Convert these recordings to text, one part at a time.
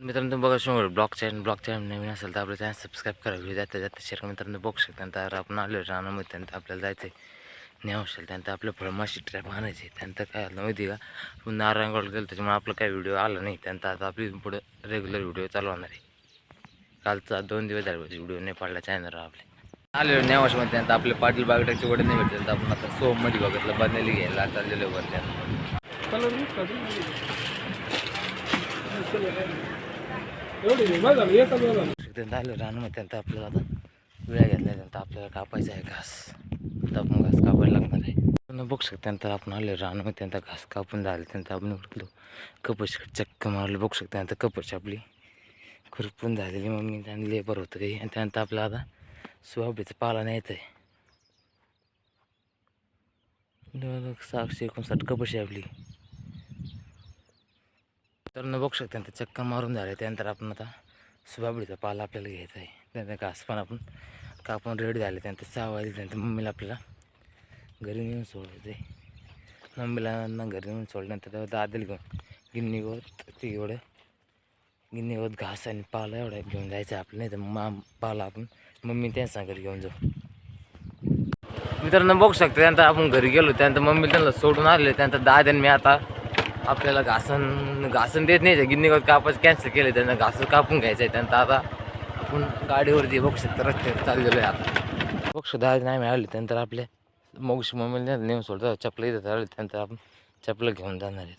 मित्रांनो तुम्ही बघा शंभर ब्लॉक चॅनल ब्लॉक चॅनल नवीन असेल तर आपलं चॅनल सबस्क्राईब करा व्हिडिओ जाता जाता शेअर मित्रांनो बघू शकता त्यानंतर आपण आलो रानामध्ये त्यानंतर आपल्याला जायचं आहे न्याव असेल त्यानंतर आपलं फळमाशी ट्रॅप आणायची त्यानंतर काय आलं माहिती आहे का? आपण नारायणगड गेलो त्याच्यामुळे आपलं काय व्हिडिओ आला नाही. त्यानंतर आता आपली पुढं रेग्युलर व्हिडिओ चालू होणार आहे. कालचा दोन दिवस झाले व्हिडिओ नाही पडला चॅनलवर आपले. आलेलो न्यावाशमध्ये त्यानंतर आपले पाटील बागड्याचे वडे नाही भेटले तर आपण आता सोममध्ये बघितलं बनलेली घ्यायला चाललेलो वर त्यानंतर एवढी बघा आलं रानमध्ये त्यांना आपल्याला आता वेळ घेतला त्यांना आपल्याला कापायचा आहे घास. तर आपण घास कापायला लागणार आहे. पुन्हा बघू शकता त्यानंतर आपण आले रानमध्ये त्यांना घास कापून झाले त्यांचं आपण उठलो कपश चक्क मारलं बघू शकता त्यानंतर कपश आपली खुरपून झालेली मम्मी त्यांनी लेबर होतं काही. आणि त्यानंतर आपल्याला आता सोयाबीचं पाला न्यायचं आहे. सातशे एकोणसाठ कपशी आपली. तर न बघू शकता ते चक्कर मारून झाले त्यानंतर आपण आता सुबाबडीचा पाला आपल्याला घ्यायचा आहे. त्यानंतर घास पण आपण कापून रेडी झाले त्यानंतर सहा वाजले त्यानंतर मम्मीला आपल्याला घरी नेऊन सोडायचं आहे. मम्मीला ना घरी नेऊन सोडल्यानंतर दादल घेऊन गिन्नी गवत ते एवढं गिन्नी गवत घास आणि पाला एवढा घेऊन जायचं आपलं नाही तर मा पाला आपण मम्मी त्याच सांगत घेऊन जाऊ. मित्रांनो बघू शकतो त्यानंतर आपण घरी गेलो त्यानंतर मम्मी त्यांना सोडून आले त्यानंतर दाद्याने मी आता आपल्याला घासन घासन देत नाही गिन्नी कापच कापायचं कॅन्सल केलं त्यांना घास कापून घ्यायचं आहे त्यांना आता आपण गाडीवरती बघू शकतो रस्त्यात चाललेलो आहे आता बघू शकता आज नाही मिळाली त्यानंतर आपल्या मग मम्मीला नेऊन सोडतो चपला इथं राहिले त्यानंतर आपण चपला घेऊन जाणार आहेत.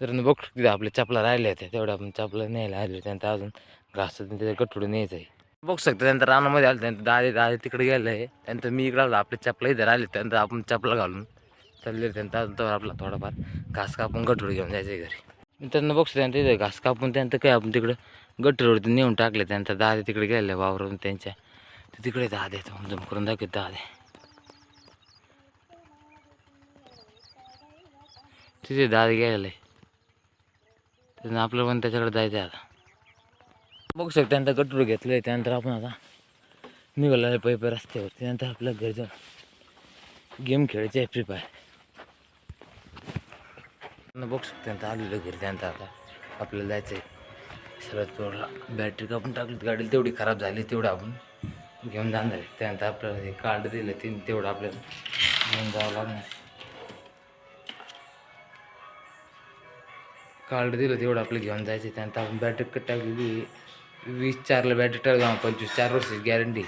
तर बघू तिथे आपल्या चपला राहिल्या होत्या तेवढ्या आपण चपला न्यायला आले त्यानंतर अजून घास त्याच्या गठुडून न्यायचं आहे बघू शकतो त्यानंतर रानामध्ये आलं त्यानंतर दादे दादे तिकडे गेलं. आहे त्यानंतर मी इकडे आलो आपले चपला इथं राहिले त्यानंतर आपण चपला घालून चालले त्यांना अजून तर आपला थोडाफार घास कापून गठुड घेऊन जायचं आहे घरी. मित्रांनो बघतो त्यांना तिथे घास कापून त्यानंतर काय आपण तिकडं गटरवरती नेऊन टाकले त्यानंतर दादे तिकडे गेले वावरून त्यांच्या. तर तिकडे दादे झुम करून दाखवत दादे. तिथे दादे गेले त्यांना आपलं पण त्याच्याकडे जायचं आहे आता. बघू शकतो त्यानंतर गटूर घेतलं आहे. त्यानंतर आपण आता निघाला आहे पै रस्त्यावर त्यानंतर आपल्या घरी जाऊन गेम खेळायचे आहे फ्री फायर. बघू शकते आता आलेलं घरी त्यानंतर आता. आपल्याला जायचं आहे सर्वात रोडला बॅटरी कापून टाकली गाडी तेवढी खराब झाली तेवढं आपण घेऊन जाणार आहे. त्यानंतर आपल्याला हे कार्ड दिलं ते तेवढं आपल्याला घेऊन जावं लागणार कार्ड दिलं तेवढं आपलं घेऊन जायचं त्यानंतर आपण बॅटरी कट टाकलेली वीस चारला बॅटरी टाकली पंचवीस चार वर्षाची गॅरंटी